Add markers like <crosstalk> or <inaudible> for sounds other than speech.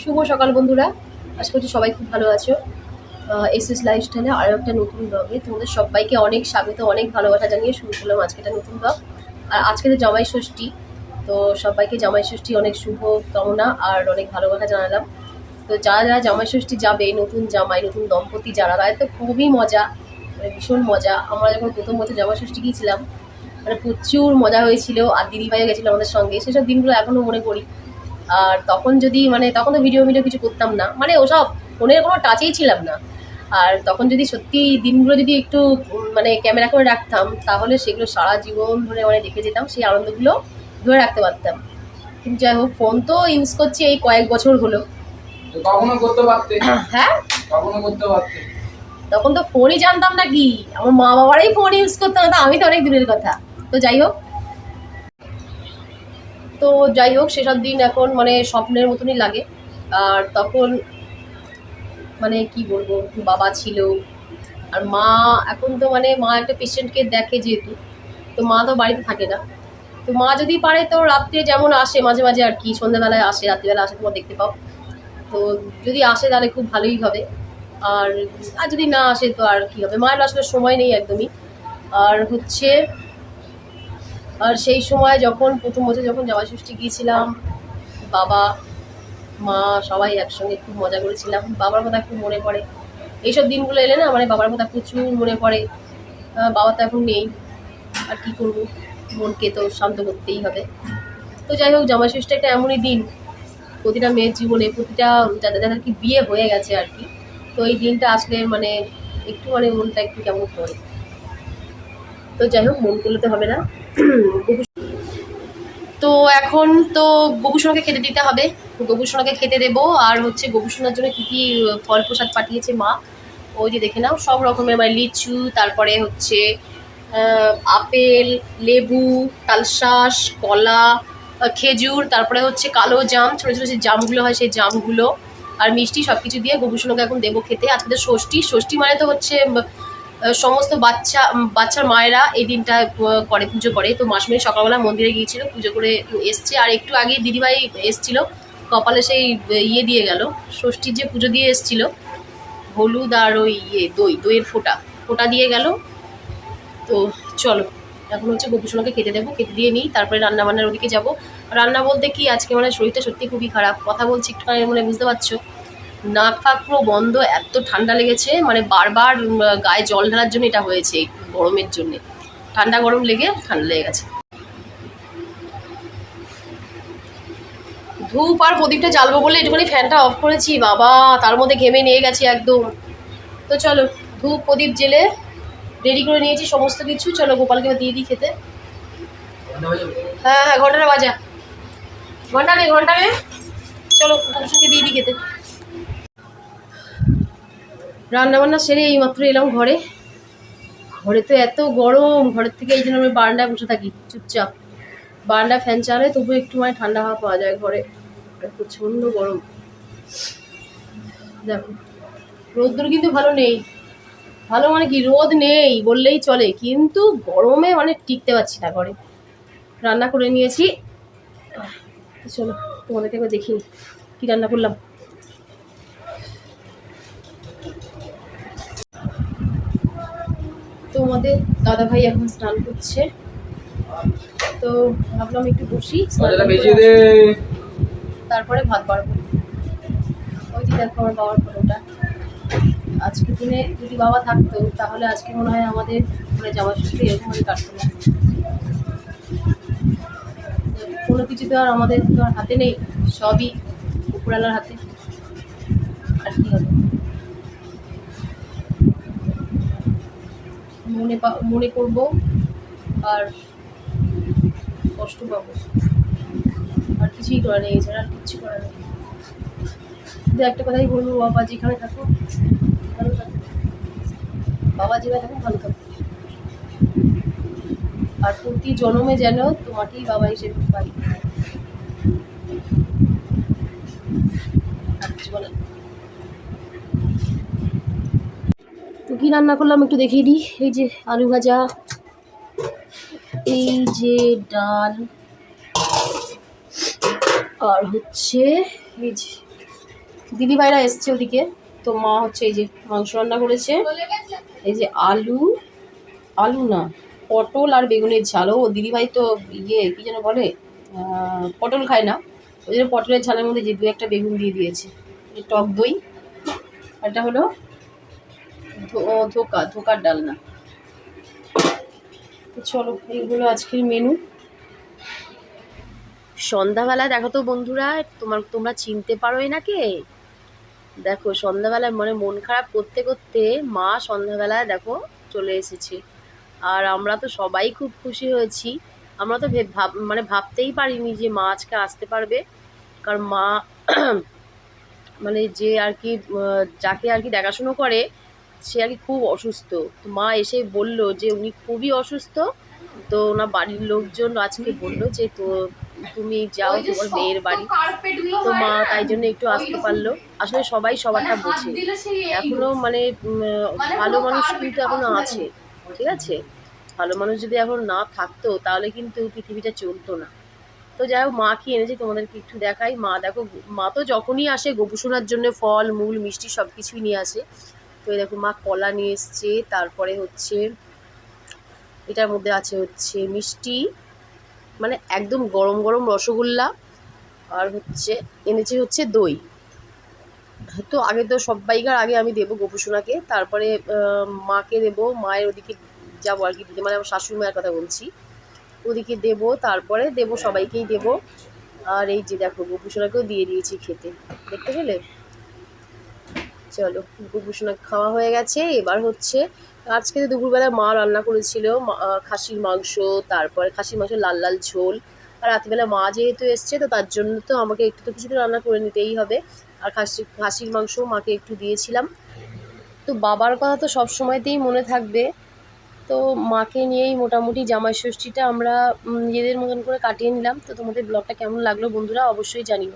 শুভ সকাল, বন্ধুরা। আশা করছি সবাই খুব ভালো আছো। এস এস লাইফস্টাইলে আরও একটা নতুন ব্লগে তোমাদের সবাইকে অনেক স্বাগত, অনেক ভালোবাসা জানিয়ে শুরু করলাম আজকে একটা নতুন ব্লগ আর আজকে তো জামাই ষষ্ঠী, তো সবাইকে জামাই ষষ্ঠী অনেক শুভ কামনা আর অনেক ভালোবাসা জানালাম। তো যারা যারা জামাই ষষ্ঠী যাবে, নতুন জামাই, নতুন দম্পতি যারা, তাদের তো খুবই মজা মানে ভীষণ মজা। আমরা যখন প্রথম বছর জামাই ষষ্ঠী গিয়েছিলাম মানে প্রচুর মজা হয়েছিল আর দিদিভাইও গেছিল আমাদের সঙ্গে। সেসব দিনগুলো এখনও মনে করি। আর তখন যদি মানে তখন তো ভিডিও ভিডিও কিছু করতাম না। মানে ওসব ফোনের কোনো টাচেই ছিলাম না। আর তখন যদি সত্যি দিনগুলো যদি একটু মানে ক্যামেরা করে রাখতাম তাহলে সেগুলো সারা জীবন ধরে মানে দেখে যেতাম সেই আনন্দগুলো ধরে রাখতে পারতাম। কিন্তু যাই হোক ফোন তো ইউজ করছি এই কয়েক বছর হলো। কখনো করতে পারতে? <coughs> হ্যাঁ? কখনো করতে পারতে? তখন তো ফোনই জানতাম না কি? আমার মা বাবারাই ফোন ইউজ করতো না তো আমি তো অনেক দূরের কথা। তো যাই হোক। তো যাই হোক, সেসব দিন এখন মানে স্বপ্নের মতনই লাগে। আর তখন মানে কি বলব বাবা ছিল। আর মা এখন তো মানে মা একটা পেশেন্টকে দেখে যেহেতু, তো মা তো বাড়িতে থাকে না। তো মা যদি পারে তো রাত্রে যেমন আসে, মাঝে মাঝে আর কি, সন্ধ্যাবেলায় আসে, রাত্রিবেলা আসে, তোমার দেখতে পাও। তো যদি আসে তাহলে খুব ভালোই হবে। আর আর যদি না আসে তো আর কি হবে? মায়ের আসলে সময় নেই একদমই। আর হচ্ছে আর সেই সময় যখন প্রথম বছর যখন জামাই ষষ্ঠী গিয়েছিলাম, বাবা, মা সবাই একসঙ্গে খুব মজা করেছিলাম। বাবার কথা খুব মনে পড়ে। এইসব দিনগুলো এলে না মানে বাবার কথা প্রচুর মনে পড়ে। বাবা তো এখন নেই। আর কি করব? মনকে তো শান্ত করতেই হবে। তো যাই হোক জামাই ষষ্ঠী একটা এমনই দিন। প্রতিটা মেয়ের জীবনে প্রতিটা যাদের যাদের কি বিয়ে হয়ে গেছে আর কি, তো এই দিনটা আসলে মানে একটু মানে মনটা একটু কেমন করে। তো যাই হোক, মন করলে তো হবে না। তো এখন তো গোপুসোনাকে খেতে দিতে হবে। গোপুসোনাকে খেতে দেবো আর হচ্ছে গোপুসোনার জন্য কী কী ফল প্রসাদ পাঠিয়েছে মা, ওই যে দেখে নাও, সব রকমের মানে লিচু, তারপরে হচ্ছে আপেল, লেবু, তালশাঁস, কলা খেজুর, তারপরে হচ্ছে কালো জাম, ছোটো ছোটো যে জামগুলো হয় সেই জামগুলো আর মিষ্টি সব কিছু দিয়ে গোপুসোনাকে এখন দেবো খেতে। আজকে ষষ্ঠী ষষ্ঠী মানে তো হচ্ছে সমস্ত বাচ্চা বাচ্চার মায়েরা এই দিনটা করে, পুজো করে। তো মাসুমিন সকালবেলা মন্দিরে গিয়েছিল, পুজো করে এসছে। আর একটু আগে দিদিভাই এসছিল, কপালে সেই ইয়ে দিয়ে গেল, ষষ্ঠীর যে পুজো দিয়ে এসছিল, হলুদ আর ওই ইয়ে দই, দইয়ের ফোঁটা ফোঁটা দিয়ে গেল। তো চলো, এখন হচ্ছে গোপুসোনাকে খেতে দেবো, খেতে দিয়ে নিই, তারপরে রান্না বান্নার ওদিকে যাব। রান্না বলতে কি, আজকে মানে শরীরটা সত্যি খুবই খারাপ। কথা বলছি একটুখানি মানে বুঝতে পারছ? নাক ফাক পুরো বন্ধ, এত ঠান্ডা লেগেছে মানে বারবার গায়ে জল ঢালার জন্য এটা হয়েছে গরমের জন্যে। ঠান্ডা গরম লেগে ঠান্ডা লেগে গেছে। ধূপ আর প্রদীপটা জ্বালবো বলে একটুখানি ফ্যানটা অফ করেছি, বাবা, তার মধ্যে ঘেমে নিয়ে গেছি একদম। তো চলো, ধূপ, প্রদীপ জেলে রেডি করে নিয়েছি সমস্ত কিছু। চলো, গোপালকে দিয়ে দিই খেতে। হ্যাঁ হ্যাঁ ঘন্টাটা বাজা। ঘণ্টা নেই ঘণ্টা নেই চলো দিয়ে দিই খেতে। রান্না বান্না সেরে এইমাত্র এলাম ঘরে। ঘরে তো এত গরম, ঘরের থেকে এই জন্য আমি বারান্দায় বসে থাকি, চুপচাপ। বারান্দা ফ্যান চালালে তবু একটু মানে ঠান্ডা হাওয়া পাওয়া যায় ঘরে। প্রচণ্ড গরম। দেখো রোদ্দুর কিন্তু ভালো নেই। ভালো মানে কি, রোদ নেই বললেই চলে, কিন্তু গরমে মানে টিকতে পারছি না ঘরে। রান্না করে নিয়েছি। চলো, তোমাদেরকে একবার দেখি কি রান্না করলাম। তোমাদের দাদা ভাই এখন স্নান করছে। তো ভাবলাম একটু বসি তারপরে ভাত বাড়বো ওই যে দেখো আমার বাবার ফটোটা। আজকে দিনে যদি বাবা থাকতো তাহলে আজকে মনে হয় আমাদের মানে জামা ষষ্ঠী এরকম ভাবে কাটতো না। কোনো কিছু তো আর আমাদের তো আর হাতে নেই সবই উপরালার হাতে আর কি হবে মনে মনে করব আর কষ্ট পাবো। আর কিছুই করার নেই, এছাড়া আর কিচ্ছু করার নেই। শুধু একটা কথাই বলব, বাবা যেখানে থাকো ভালো থাকো বাবা যেখানে থাকুক, ভালো থাকো আর প্রতি জন্মে যেন তোমাকেই বাবা হিসেবে পাই। আর কিছু বলার নেই। তো কী রান্না করলাম একটু দেখিয়ে দিই। এই যে আলু ভাজা, এই যে ডাল, আর হচ্ছে এই যে দিদিভাইরা এসছে ওদিকে, তো মা হচ্ছে এই যে মাংস রান্না করেছে। এই যে আলু আলু না, পটল আর বেগুনের ঝাল। ও দিদিভাই তো ইয়ে কি যেন বলে পটল খায় না। ওই জন্য পটলের ঝালের মধ্যে যে দু একটা বেগুন দিয়ে দিয়েছে। টক দই এটা হলো ধোকা, ধোকার ডালনা। চলো, এইগুলো আজকের মেনু সন্ধ্যাবেলা দেখো তো বন্ধুরা, তোমার, তোমরা চিনতে পারো এনাকে দেখো, সন্ধ্যাবেলায় মানে মন খারাপ করতে করতে মা সন্ধ্যাবেলায় দেখো চলে এসেছে। আর আমরা তো সবাই খুব খুশি হয়েছি। আমরা তো ভাব মানে ভাবতেই পারিনি যে মা আজকে আসতে পারবে। কারণ মা মানে যে আর কি যাকে আর কি দেখাশুনো করে সে আর কি খুব অসুস্থ। তো মা এসে বলল যে উনি খুবই অসুস্থ। তো ওনার বাড়ির লোকজন আজকে বলল যে তো তুমি যাও তোমার মেয়ের বাড়ি। তো মা তাই জন্য একটু আসতে পারল। আসলে সবাই সবারটা বোঝে। এখনও মানে ভালো মানুষ কিন্তু এখনও আছে ঠিক আছে? ভালো মানুষ যদি এখন না থাকতো তাহলে কিন্তু পৃথিবীটা চলতো না। তো যাই হোক মা কি এনেছে তোমাদেরকে একটু দেখাই। মা দেখো মা তো যখনই আসে গোপুসোনার জন্য ফল মূল মিষ্টি সব কিছুই নিয়ে আসে। তো এই দেখো মা কলা নিয়ে এসছে, তারপরে হচ্ছে এটার মধ্যে আছে হচ্ছে মিষ্টি মানে একদম গরম গরম রসগোল্লা আর হচ্ছে এনেছে হচ্ছে দই। তো আগে তো সবাইকার আগে আমি দেবো গোপুসোনাকে, তারপরে মাকে দেবো, মায়ের ওদিকে যাব আর কি দিতে মানে আমার শাশুড়ি মায়ের কথা বলছি। ওদিকে দেবো, তারপরে দেবো, সবাইকেই দেবো। আর এই যে দেখো, গোপুসোনাকেও দিয়ে দিয়েছি খেতে। দেখতে পেলে? চলো গোপুসোনা খাওয়া হয়ে গেছে। এবার হচ্ছে, আজকে তো দুপুরবেলা মা রান্না করেছিল খাসির মাংস, তারপরে খাসির মাংস লাল লাল ঝোল। আর রাত্রিবেলা মা যেহেতু এসছে, তো তার জন্য তো আমাকে একটু তো কিছু তো রান্না করে নিতেই হবে। আর খাসি, খাসির মাংস মাকে একটু দিয়েছিলাম। তো বাবার কথা তো সব সময়তেই মনে থাকবে। তো মাকে নিয়েই মোটামুটি জামাই ষষ্ঠীটা আমরা নিজেদের মতন করে কাটিয়ে নিলাম। তো তোমাদের ব্লগটা কেমন লাগল বন্ধুরা, অবশ্যই জানিও।